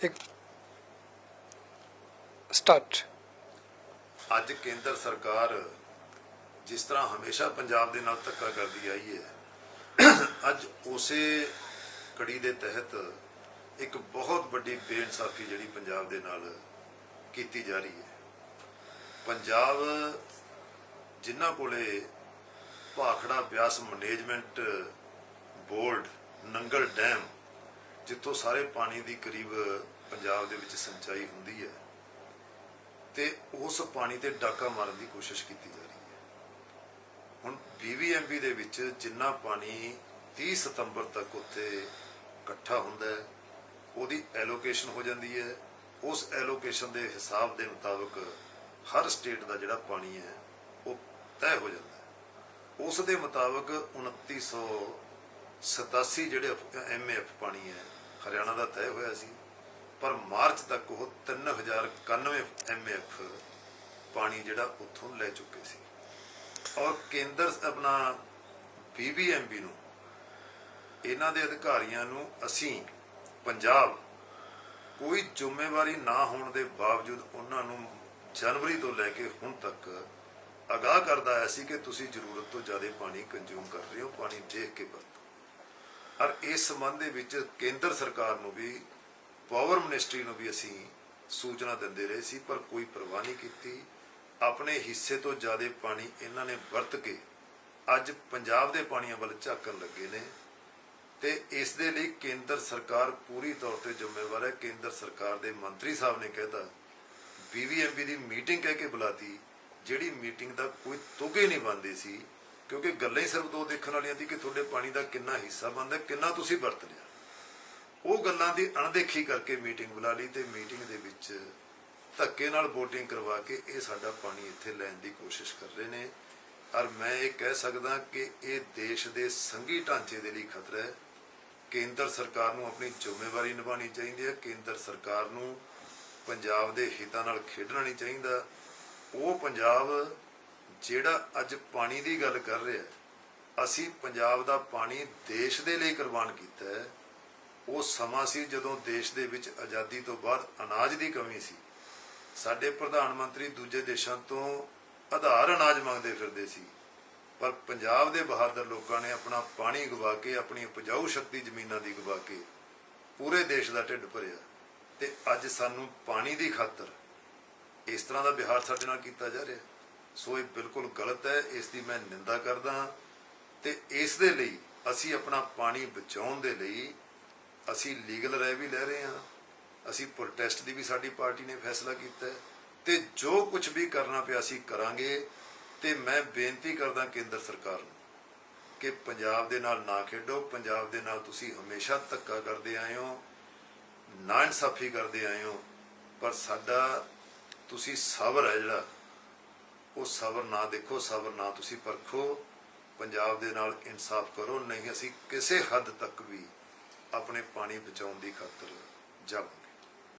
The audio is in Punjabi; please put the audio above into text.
ਇੱਕ ਸਟਾਰਟ ਅੱਜ ਕੇਂਦਰ ਸਰਕਾਰ ਜਿਸ ਤਰ੍ਹਾਂ ਹਮੇਸ਼ਾ ਪੰਜਾਬ ਦੇ ਨਾਲ ਧੱਕਾ ਕਰਦੀ ਆਈ ਹੈ, ਅੱਜ ਉਸੇ ਕੜੀ ਦੇ ਤਹਿਤ ਇੱਕ ਬਹੁਤ ਵੱਡੀ ਬੇਇਨਸਾਫੀ ਜਿਹੜੀ ਪੰਜਾਬ ਦੇ ਨਾਲ ਕੀਤੀ ਜਾ ਰਹੀ ਹੈ। ਪੰਜਾਬ ਜਿਨ੍ਹਾਂ ਕੋਲੇ Bhakra Beas management board, Nangal dam ਜਿੱਥੋਂ ਸਾਰੇ ਪਾਣੀ ਦੀ ਕਰੀਬ ਪੰਜਾਬ ਦੇ ਵਿੱਚ ਸਿੰਚਾਈ ਹੁੰਦੀ ਹੈ, ਤੇ ਉਸ ਪਾਣੀ ਤੇ ਡਾਕਾ ਮਾਰਨ ਦੀ ਕੋਸ਼ਿਸ਼ ਕੀਤੀ ਜਾ ਰਹੀ ਹੈ। ਹੁਣ ਬੀਬੀਐਮਬੀ ਦੇ ਵਿੱਚ ਜਿੰਨਾ ਪਾਣੀ 30 ਸਤੰਬਰ ਤੱਕ ਉੱਥੇ ਇਕੱਠਾ ਹੁੰਦਾ ਹੈ, ਉਹਦੀ ਐਲੋਕੇਸ਼ਨ ਹੋ ਜਾਂਦੀ ਹੈ। ਉਸ ਐਲੋਕੇਸ਼ਨ ਦੇ ਹਿਸਾਬ ਦੇ ਮੁਤਾਬਕ ਹਰ ਸਟੇਟ ਦਾ ਜਿਹੜਾ ਪਾਣੀ ਹੈ, ਉਹ ਤੈਅ ਹੋ ਜਾਂਦਾ ਹੈ। ਉਸ ਦੇ ਮੁਤਾਬਕ 2987 ਜਿਹੜੇ ਐਮਏਐਫ ਪਾਣੀ ਹੈ ਹਰਿਆਣਾ ਦਾ ਤੈਅ ਹੋਇਆ ਸੀ, ਪਰ ਮਾਰਚ ਤੱਕ ਉਹ 3091 ਐਮਏਐਫ ਪਾਣੀ ਜਿਹੜਾ ਉੱਥੋਂ ਲੈ ਚੁੱਕੇ ਸੀ। ਔਰ ਕੇਂਦਰ ਆਪਣਾ ਬੀਬੀਐਮਬੀ ਨੂੰ, ਇਹਨਾਂ ਦੇ ਅਧਿਕਾਰੀਆਂ ਨੂੰ ਅਸੀਂ ਪੰਜਾਬ ਕੋਈ ਜ਼ਿੰਮੇਵਾਰੀ ਨਾ ਹੋਣ ਦੇ ਬਾਵਜੂਦ ਉਹਨਾਂ ਨੂੰ ਜਨਵਰੀ ਤੋਂ ਲੈ ਕੇ ਹੁਣ ਤੱਕ ਅਗਾਹ ਕਰਦਾ ਆਇਆ ਸੀ ਕਿ ਤੁਸੀਂ ਜ਼ਰੂਰਤ ਤੋਂ ਜ਼ਿਆਦਾ ਪਾਣੀ ਕੰਜ਼ਿਊਮ ਕਰ ਰਹੇ ਹੋ, ਪਾਣੀ ਦੇਖ ਕੇ ਵਰਤੋ। ਔਰ ਇਸ ਸੰਬੰਧ ਦੇ ਵਿੱਚ ਕੇਂਦਰ ਸਰਕਾਰ ਨੂੰ ਵੀ ਪਾਵਰ ਮਿਨਿਸਟਰੀ ਨੂੰ ਵੀ ਅਸੀਂ ਸੂਚਨਾ ਦਿੰਦੇ ਰਹੇ ਸੀ, ਪਰ ਕੋਈ ਪਰਵਾਹ ਨਹੀਂ ਕੀਤੀ। ਆਪਣੇ ਹਿੱਸੇ ਤੋਂ ਜ਼ਿਆਦਾ ਪਾਣੀ ਇਹਨਾਂ ਨੇ ਵਰਤ ਕੇ ਅੱਜ ਪੰਜਾਬ ਦੇ ਪਾਣੀਆਂ ਵੱਲ ਝਾਕਣ ਲੱਗੇ ਨੇ ਤੇ ਇਸ ਦੇ ਲਈ ਕੇਂਦਰ ਸਰਕਾਰ ਪੂਰੀ ਤੌਰ ਤੇ ਜ਼ਿੰਮੇਵਾਰ ਹੈ। ਕੇਂਦਰ ਸਰਕਾਰ ਦੇ ਮੰਤਰੀ ਸਾਹਿਬ ਨੇ ਕਹਿਤਾ ਬੀਬੀਐਮਬੀ ਦੀ ਮੀਟਿੰਗ ਕਹਿ ਕੇ ਬੁਲਾਤੀ, ਜਿਹੜੀ ਮੀਟਿੰਗ ਦਾ ਕੋਈ ਤੁਗੇ ਨਹੀਂ ਬੰਦੀ ਸੀ। ਕਿਉਂਕਿ ਗੱਲਾਂ ਹੀ ਸਿਰਫ ਦੋ ਦੇਖਣ ਵਾਲੀਆਂ ਸੀ ਕਿ ਤੁਹਾਡੇ ਪਾਣੀ ਦਾ ਕਿੰਨਾ ਹਿੱਸਾ ਬਣਦਾ, ਕਿੰਨਾ ਤੁਸੀਂ ਵਰਤ ਲਿਆ। ਉਹ ਗੱਲਾਂ ਦੀ ਅਣਦੇਖੀ ਕਰਕੇ ਮੀਟਿੰਗ ਬੁਲਾ ਲਈ ਤੇ ਮੀਟਿੰਗ ਦੇ ਵਿੱਚ ਧੱਕੇ ਨਾਲ VOTING ਕਰਵਾ ਕੇ ਇਹ ਸਾਡਾ ਪਾਣੀ ਇੱਥੇ ਲੈਣ ਦੀ ਕੋਸ਼ਿਸ਼ ਕਰ ਰਹੇ ਨੇ। ਔਰ ਮੈਂ ਇਹ ਕਹਿ ਸਕਦਾ ਕਿ ਇਹ ਦੇਸ਼ ਦੇ ਸੰਘੀ ਢਾਂਚੇ ਦੇ ਲਈ ਖਤਰਾ ਹੈ। ਕੇਂਦਰ ਸਰਕਾਰ ਨੂੰ ਆਪਣੀ ਜ਼ਿੰਮੇਵਾਰੀ ਨਿਭਾਉਣੀ ਚਾਹੀਦੀ ਹੈ। ਕੇਂਦਰ ਸਰਕਾਰ ਨੂੰ ਪੰਜਾਬ ਦੇ ਹਿੱਤਾਂ ਨਾਲ ਖੇਡਣਾ ਨਹੀਂ ਚਾਹੀਦਾ। ਉਹ ਪੰਜਾਬ ਜਿਹੜਾ ਅੱਜ ਪਾਣੀ ਦੀ ਗੱਲ ਕਰ ਰਿਹਾ ਅਸੀਂ ਪੰਜਾਬ ਦਾ ਪਾਣੀ ਦੇਸ਼ ਦੇ ਲਈ ਕੁਰਬਾਨ ਕੀਤਾ ਹੈ, ਉਹ ਸਮਾਂ ਸੀ ਜਦੋਂ ਦੇਸ਼ ਦੇ ਵਿੱਚ ਆਜ਼ਾਦੀ ਤੋਂ ਬਾਅਦ ਅਨਾਜ ਦੀ ਕਮੀ ਸੀ। ਸਾਡੇ ਪ੍ਰਧਾਨ ਮੰਤਰੀ ਦੂਜੇ ਦੇਸ਼ਾਂ ਤੋਂ ਆਧਾਰ ਅਨਾਜ ਮੰਗਦੇ ਫਿਰਦੇ ਸੀ, ਪਰ ਪੰਜਾਬ ਦੇ ਬਹਾਦਰ ਲੋਕਾਂ ਨੇ ਆਪਣਾ ਪਾਣੀ ਗਵਾ ਕੇ, ਆਪਣੀ ਉਪਜਾਊ ਸ਼ਕਤੀ ਜ਼ਮੀਨਾਂ ਦੀ ਗਵਾ ਕੇ ਪੂਰੇ ਦੇਸ਼ ਦਾ ਢਿੱਡ ਭਰਿਆ ਤੇ ਅੱਜ ਸਾਨੂੰ ਪਾਣੀ ਦੀ ਖਾਤਰ ਇਸ ਤਰ੍ਹਾਂ ਦਾ ਵਿਹਾਰ ਸਾਡੇ ਨਾਲ ਕੀਤਾ ਜਾ ਰਿਹਾ ਸੋ ਇਹ ਬਿਲਕੁਲ ਗਲਤ ਹੈ, ਇਸ ਦੀ ਮੈਂ ਨਿੰਦਾ ਕਰਦਾ ਹਾਂ। ਤੇ ਇਸ ਦੇ ਲਈ ਅਸੀਂ ਆਪਣਾ ਪਾਣੀ ਬਚਾਉਣ ਦੇ ਲਈ ਅਸੀਂ ਲੀਗਲ ਰਾਏ ਵੀ ਲੈ ਰਹੇ ਹਾਂ। ਅਸੀਂ ਪ੍ਰੋਟੈਸਟ ਦੀ ਵੀ ਸਾਡੀ ਪਾਰਟੀ ਨੇ ਫੈਸਲਾ ਕੀਤਾ ਤੇ ਜੋ ਕੁਝ ਵੀ ਕਰਨਾ ਪਿਆ ਅਸੀਂ ਕਰਾਂਗੇ। ਤੇ ਮੈਂ ਬੇਨਤੀ ਕਰਦਾ ਕੇਂਦਰ ਸਰਕਾਰ ਨੂੰ ਕਿ ਪੰਜਾਬ ਦੇ ਨਾਲ ਨਾ ਖੇਡੋ। ਪੰਜਾਬ ਦੇ ਨਾਲ ਤੁਸੀਂ ਹਮੇਸ਼ਾ ਧੱਕਾ ਕਰਦੇ ਆਏ ਹੋ ਨਾ ਇਨਸਾਫੀ ਕਰਦੇ ਆਏ ਹੋ। ਪਰ ਸਾਡਾ ਤੁਸੀਂ ਸਬਰ ਹੈ ਜਿਹੜਾ ਉਹ ਸਬਰ ਨਾ ਦੇਖੋ, ਸਬਰ ਨਾ ਤੁਸੀਂ ਪਰਖੋ। ਪੰਜਾਬ ਦੇ ਨਾਲ ਇਨਸਾਫ ਕਰੋ। ਨਹੀਂ, ਅਸੀਂ ਕਿਸੇ ਹੱਦ ਤੱਕ ਵੀ ਆਪਣੇ ਪਾਣੀ ਬਚਾਉਣ ਦੀ ਖਾਤਰ ਜਾਵਾਂਗੇ